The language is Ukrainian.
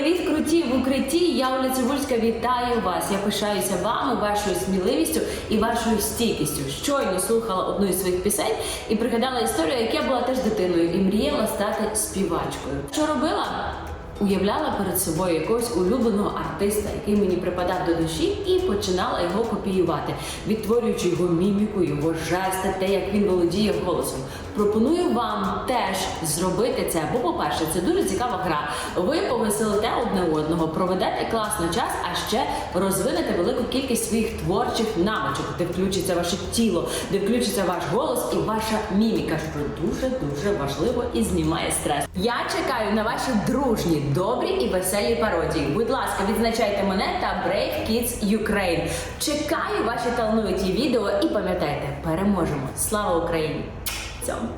укритті, в укритті. Я Оля Цибульська вітаю вас. Я пишаюся вами, вашою сміливістю і вашою стійкістю. Щойно слухала одну із своїх пісень і пригадала історію, як я була теж дитиною і мріяла стати співачкою. Що робила? Уявляла перед собою якогось улюбленого артиста, який мені припадав до душі, і починала його копіювати, відтворюючи його міміку, його жести, те, як він володіє голосом. Пропоную вам теж зробити це, бо, по-перше, це дуже цікава гра. Ви повеселите одне одного, проведете класно час, а ще розвинете велику кількість своїх творчих навичок, де включиться ваше тіло, де включиться ваш голос і ваша міміка, що дуже дуже важливо і знімає стрес. Я чекаю на ваші дружні, добрі і веселі пародії. Будь ласка, відзначайте мене та Brave Kids Ukraine. Чекаю ваші талановиті відео і пам'ятайте, переможемо! Слава Україні! Цьому!